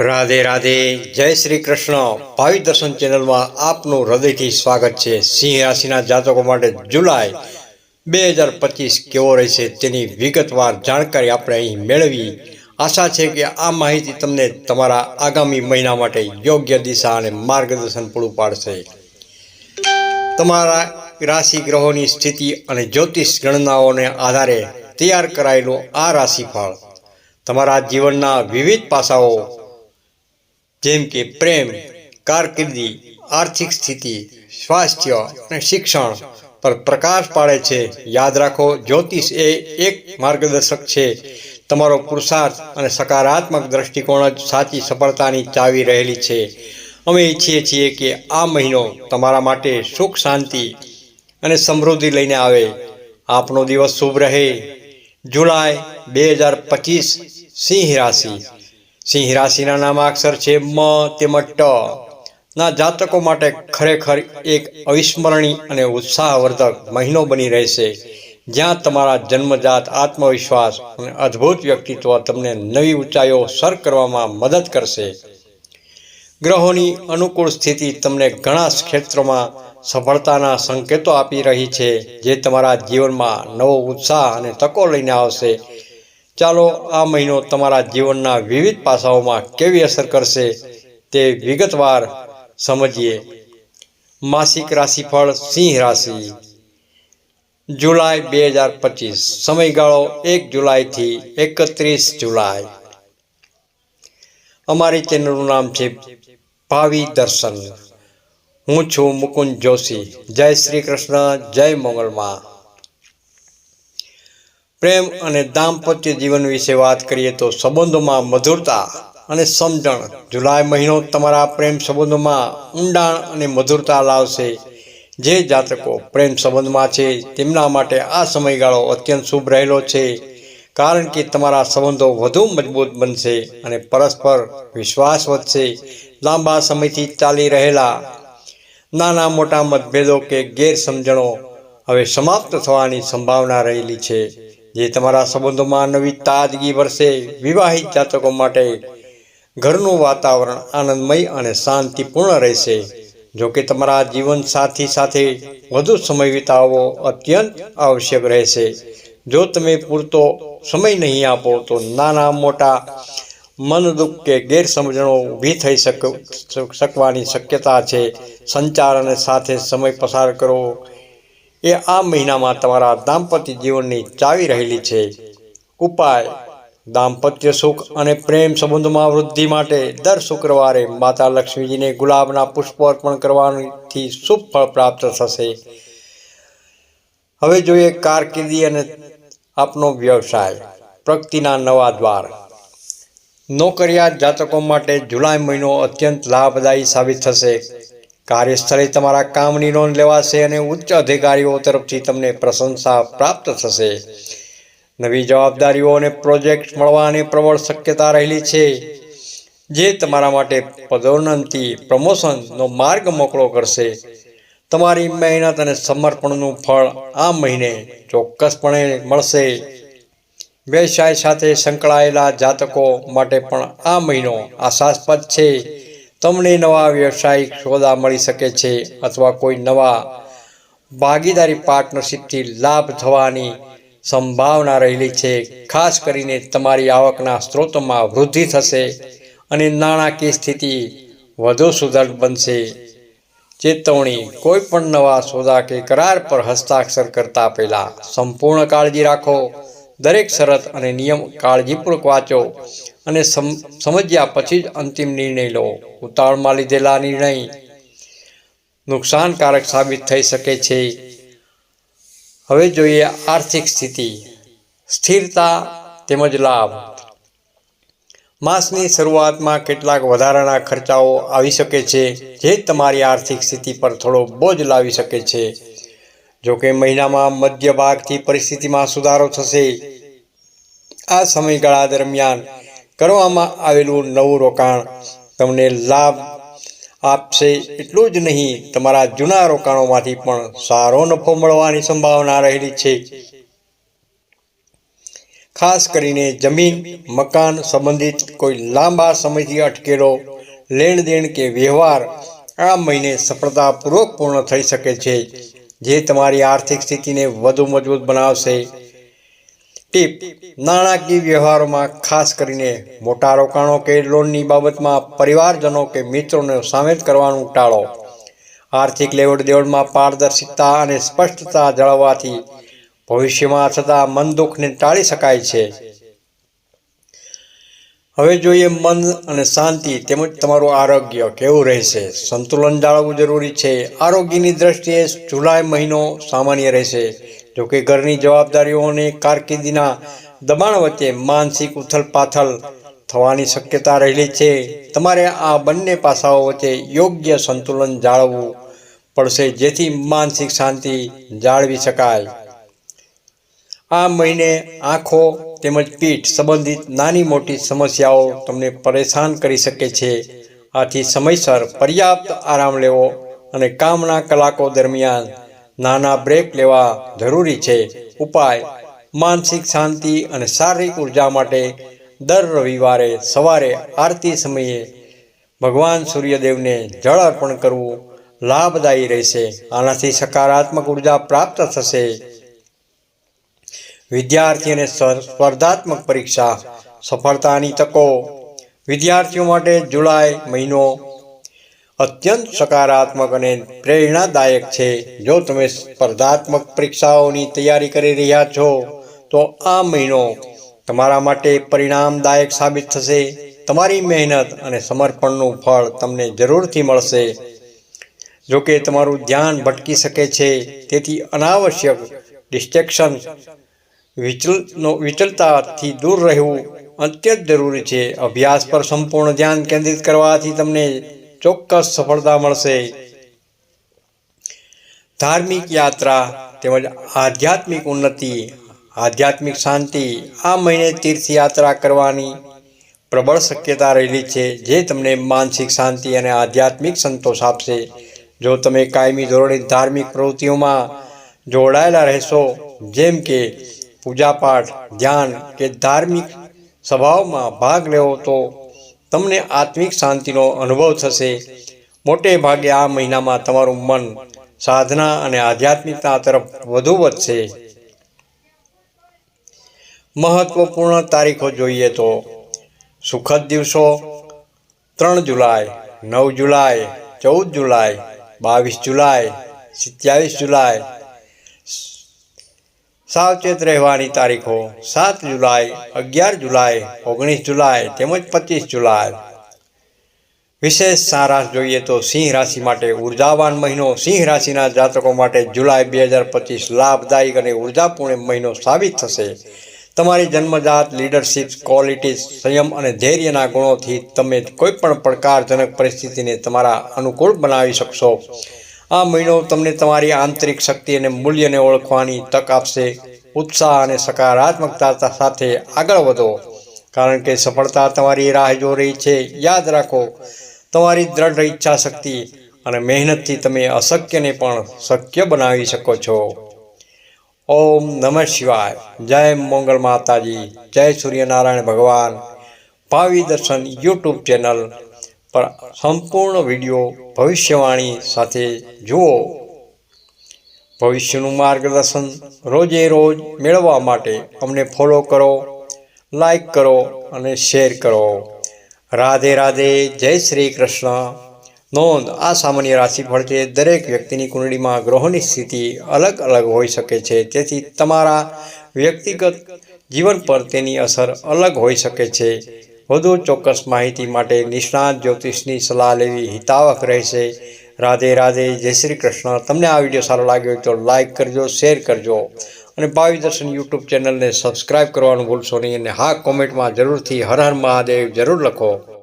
રાધે રાધે, જય શ્રી કૃષ્ણ. ભાવિ દર્શન ચેનલમાં આપનું હૃદયથી સ્વાગત છે. સિંહ રાશિના જાતકો માટે જુલાઈ બે હજાર પચીસ કેવો રહેશે તેની વિગતવાર જાણકારી આપણે અહીં મેળવી. આશા છે કે આ માહિતી તમને તમારા આગામી મહિના માટે યોગ્ય દિશા અને માર્ગદર્શન પૂરું પાડશે. તમારા રાશિ ગ્રહોની સ્થિતિ અને જ્યોતિષ ગણનાઓને આધારે તૈયાર કરાયેલું આ રાશિફળ. તમારા જીવનના વિવિધ પાસાઓ જેમ કે પ્રેમ, કારકિર્દી, આર્થિક સ્થિતિ, સ્વાસ્થ્ય અને શિક્ષણ પર પ્રકાશ પાડે છે. યાદ રાખો, જ્યોતિષ એ એક માર્ગદર્શક છે. તમારો પુરુષાર્થ અને સકારાત્મક દ્રષ્ટિકોણ જ સાચી સફળતાની ચાવી રહેલી છે. અમે ઈચ્છીએ છીએ કે આ મહિનો તમારા માટે સુખ, શાંતિ અને સમૃદ્ધિ લઈને આવે. આપનો દિવસ શુભ રહે. જુલાઈ બે હજાર પચીસ સિંહ રાશિ. સિંહ રાશિના નામાક્ષર છે મ તેમજ ટ. ના જાતકો માટે ખરેખર એક અવિસ્મરણીય અને ઉત્સાહવર્ધક મહિનો બની રહેશે. જ્યાં તમારા જન્મજાત આત્મવિશ્વાસ અને અદ્ભુત વ્યક્તિત્વ તમને નવી ઊંચાઈઓ સર કરવામાં મદદ કરશે. ગ્રહોની અનુકૂળ સ્થિતિ તમને ઘણા ક્ષેત્રોમાં સફળતાના સંકેતો આપી રહી છે, જે તમારા જીવનમાં નવો ઉત્સાહ અને તકો લઈને આવશે. ચાલો આ મહિનો તમારા જીવનના વિવિધ પાસાઓમાં કેવી અસર કરશે તે વિગતવાર સમજીએ. માસિક રાશિફળ સિંહ રાશિ. જુલાઈ બે હજાર પચીસ. સમયગાળો એક જુલાઈથી એકત્રીસ જુલાઈ. અમારી ચેનલનું નામ છે ભાવિ દર્શન. હું છું મુકુંદ જોશી. જય શ્રી કૃષ્ણ, જય મંગળમાં પ્રેમ અને દાંપત્ય જીવન વિશે વાત કરીએ તો સંબંધોમાં મધુરતા અને સમજણ. જુલાઈ મહિનો તમારા પ્રેમ સંબંધોમાં ઊંડાણ અને મધુરતા લાવશે. જે જાતકો પ્રેમ સંબંધમાં છે, તેમના માટે આ સમયગાળો અત્યંત શુભ રહેલો છે, કારણ કે તમારા સંબંધો વધુ મજબૂત બનશે અને પરસ્પર વિશ્વાસ વધશે. લાંબા સમયથી ચાલી રહેલા નાના મોટા મતભેદો કે ગેરસમજણો હવે સમાપ્ત થવાની સંભાવના રહેલી છે. જે તમારા સંબંધોમાં નવી તાજગી વરસે વિવાહિત જાતકો માટે ઘરનું વાતાવરણ આનંદમય અને શાંતિપૂર્ણ રહેશે. જો કે તમારા જીવન સાથી સાથે વધુ સમય વિતાવવો અત્યંત આવશ્યક રહેશે. જો તમે પૂરતો સમય નહીં આપો તો નાના મોટા મન દુઃખ કે ગેરસમજણો ઊભી થઈ શક શકવાની શક્યતા છે. સંચાર અને સાથે સમય પસાર કરવો એ આ મહિનામાં તમારા દાંપત્ય જીવનની ચાવી રહેલી છે. ઉપાય, દાંપત્ય સુખ અને પ્રેમ સંબંધોમાં વૃદ્ધિ માટે દર શુક્રવારે માતા લક્ષ્મીજીને ગુલાબના પુષ્પો અર્પણ કરવાથી શુભ ફળ પ્રાપ્ત થશે. હવે જોઈએ કારકિર્દી અને આપનો વ્યવસાય, પ્રગતિના નવા દ્વાર. નોકરિયાત જાતકો માટે જુલાઈ મહિનો અત્યંત લાભદાયી સાબિત થશે. કાર્યસ્થળે તમારા કામની નોંધ લેવાશે અને ઉચ્ચ અધિકારીઓ તરફથી તમને પ્રશંસા પ્રાપ્ત થશે. નવી જવાબદારીઓ અને પ્રોજેક્ટ મળવાની પ્રબળ શક્યતા રહેલી છે, જે તમારા માટે પદોન્નતિ, પ્રમોશનનો માર્ગ મોકળો કરશે. તમારી મહેનત અને સમર્પણનું ફળ આ મહિને ચોક્કસપણે મળશે. વ્યવસાય સાથે સંકળાયેલા જાતકો માટે પણ આ મહિનો આશાસ્પદ છે. તમને નવા વ્યવસાયિક સોદા મળી શકે છે અથવા કોઈ નવા ભાગીદારી પાર્ટનરશીપથી લાભ થવાની સંભાવના રહેલી છે. ખાસ કરીને તમારી આવકના સ્ત્રોતોમાં વૃદ્ધિ થશે અને નાણાકીય સ્થિતિ વધુ સુદૃઢ બનશે. ચેતવણી, કોઈ પણ નવા સોદા કે કરાર પર હસ્તાક્ષર કરતા પહેલા સંપૂર્ણ કાળજી રાખો. દરેક શરત અને નિયમ કાળજીપૂર્વક વાંચો અને સમજ્યા પછી જ અંતિમ નિર્ણય લો. ઉતાવળમાં લીધેલા નિર્ણય નુકસાનકારક સાબિત થઈ શકે છે. હવે જોઈએ આર્થિક સ્થિતિ. સ્થિરતા તેમજ લાભ. માસની શરૂઆતમાં કેટલાક વધારાના ખર્ચાઓ આવી શકે છે, જે તમારી આર્થિક સ્થિતિ પર થોડો બોજ લાવી શકે છે. જો કે મહિનામાં મધ્ય ભાગથી પરિસ્થિતિમાં સુધારો થશે. આ સમયગાળા દરમિયાન કરવામાં આવેલું નવું રોકાણ તમને લાભ આપશે એટલું જ નહીં, તમારા જૂના રોકાણોમાંથી પણ સારો નફો મળવાની સંભાવના રહેલી છે. ખાસ કરીને જમીન, મકાન સંબંધિત કોઈ લાંબા સમયથી અટકેલો લેણ દેણ કે વ્યવહાર આ મહિને સફળતાપૂર્વક પૂર્ણ થઈ શકે છે, જે તમારી આર્થિક સ્થિતિને વધુ મજબૂત બનાવશે. ટીપ, નાણાકીય વ્યવહારોમાં ખાસ કરીને મોટા રોકાણો કે લોનની બાબતમાં પરિવારજનો કે મિત્રોને સામેલ કરવાનું ટાળો. આર્થિક લેવડ દેવડમાં પારદર્શિતા અને સ્પષ્ટતા જાળવવાથી ભવિષ્યમાં થતા મન દુઃખને ટાળી શકાય છે. હવે જોઈએ મન અને શાંતિ તેમજ તમારું આરોગ્ય કેવું રહેશે? સંતુલન જાળવવું જરૂરી છે. આરોગ્યની દ્રષ્ટિએ જુલાઈ મહિનો સામાન્ય રહેશે. જોકે ઘરની જવાબદારીઓ અને કારકિર્દીના દબાણ વચ્ચે માનસિક ઉથલપાથલ થવાની શક્યતા રહેલી છે. તમારે આ બંને પાસાઓ વચ્ચે યોગ્ય સંતુલન જાળવવું પડશે જેથી માનસિક શાંતિ જાળવી શકાય. આ મહિને આંખો તેમજ પીઠ સંબંધિત નાની મોટી સમસ્યાઓ તમને પરેશાન કરી શકે છે. આથી સમયસર પર્યાપ્ત આરામ લેવો અને કામના કલાકો દરમિયાન નાના બ્રેક લેવા જરૂરી છે. ઉપાય, માનસિક શાંતિ અને શારીરિક ઊર્જા માટે દર રવિવારે સવારે આરતી સમયે ભગવાન સૂર્યદેવને જળ અર્પણ કરવું લાભદાયી રહેશે. આનાથી સકારાત્મક ઊર્જા પ્રાપ્ત થશે. વિદ્યાર્થી અને સ્પર્ધાત્મક પરીક્ષા, સફળતાની તકો. વિદ્યાર્થીઓ માટે જુલાઈ મહિનો અત્યંત સકારાત્મક અને પ્રેરણાદાયક છે. જો તમે સ્પર્ધાત્મક પરીક્ષાઓની તૈયારી કરી રહ્યા છો, તો આ મહિનો તમારા માટે પરિણામદાયક સાબિત થશે. તમારી મહેનત અને સમર્પણનું ફળ તમને જરૂરથી મળશે. જો કે તમારું ધ્યાન ભટકી શકે છે, તેથી અનાવશ્યક ડિસ્ટ્રેક્શન વિચલનો વિચલતાથી દૂર રહેવું અત્યંત જરૂરી છે. અભ્યાસ પર સંપૂર્ણ ધ્યાન કેન્દ્રિત કરવાથી તમને ચોક્કસ સફળતા મળશે. ધાર્મિક યાત્રા તેમજ આધ્યાત્મિક ઉન્નતિ, આધ્યાત્મિક શાંતિ આ મહિને તીર્થયાત્રા કરવાની પ્રબળ શક્યતા રહેલી છે, જે તમને માનસિક શાંતિ અને આધ્યાત્મિક સંતોષ આપશે. જો તમે કાયમી ધોરણે ધાર્મિક પ્રવૃત્તિઓમાં જોડાયેલા રહેશો, જેમ કે પૂજાપાઠ, ધ્યાન કે ધાર્મિક સભાઓમાં ભાગ લેવો, તો તમને આત્મિક શાંતિનો અનુભવ થશે. મોટે ભાગે આ મહિનામાં તમારું મન સાધના અને આધ્યાત્મિકતા તરફ વધુ વધશે. મહત્વપૂર્ણ તારીખો જોઈએ તો સુખદ દિવસો, ત્રણ જુલાઈ, નવ જુલાઈ, ચૌદ જુલાઈ, બાવીસ જુલાઈ, સત્યાવીસ જુલાઈ સાવચેત રહેવાની તારીખો સાત જુલાઈ, અગિયાર જુલાઈ, ઓગણીસ જુલાઈ તેમજ પચીસ જુલાઈ. વિશેષ સારાંશ જોઈએ તો સિંહ રાશિ માટે ઉર્જાવાન મહિનો. સિંહ રાશિના જાતકો માટે જુલાઈ બે હજાર પચીસ લાભદાયક અને ઉર્જાપૂર્ણ મહિનો સાબિત થશે. તમારી જન્મજાત લીડરશિપ ક્વોલિટીઝ સંયમ અને ધૈર્યના ગુણોથી તમે કોઈપણ પડકારજનક પરિસ્થિતિને તમારા અનુકૂળ બનાવી શકશો. આ મહિનો તમને તમારી આંતરિક શક્તિ અને મૂલ્યને ઓળખવાની તક આપશે. ઉત્સાહ અને સકારાત્મકતા સાથે આગળ વધો. કારણ કે સફળતા તમારી રાહ જો રહી છે. યાદ રાખો, તમારી દ્રઢ ઈચ્છા શક્તિ અને મહેનતથી તમે અશક્યને પણ શક્ય બનાવી શકો છો. ઓમ નમઃ શિવાય. જય મંગળ માતાજી. જય સૂર્યનારાયણ ભગવાન. ભાવિ દર્શન યુટ્યુબ ચેનલ પર સંપૂર્ણ વીડિયો ભવિષ્યવાણી સાથે જુઓ. ભવિષ્યનું માર્ગદર્શન રોજે રોજ મેળવવા માટે અમને ફોલો કરો, લાઈક કરો અને શેર કરો. રાધે રાધે, જય શ્રી કૃષ્ણ. નોંધ, આ સામાન્ય રાશિફળ છે દરેક વ્યક્તિની કુંડળીમાં ગ્રહોની સ્થિતિ અલગ અલગ હોઈ શકે છે. તેથી તમારા વ્યક્તિગત જીવન પર તેની અસર અલગ હોઈ શકે છે. વધુ ચોક્કસ માહિતી માટે નિષ્ણાત જ્યોતિષની સલાહ લેવી હિતાવક રહેશે રાધે રાધે, જય શ્રી કૃષ્ણ. તમને આ વીડિયો સારો લાગ્યો તો લાઇક કરજો, શેર કરજો. અને ભાવિ દર્શન યુટ્યુબ ચેનલને સબસ્ક્રાઈબ કરવાનું ભૂલશો નહીં અને હા કોમેન્ટમાં જરૂરથી હર હર મહાદેવ જરૂર લખો.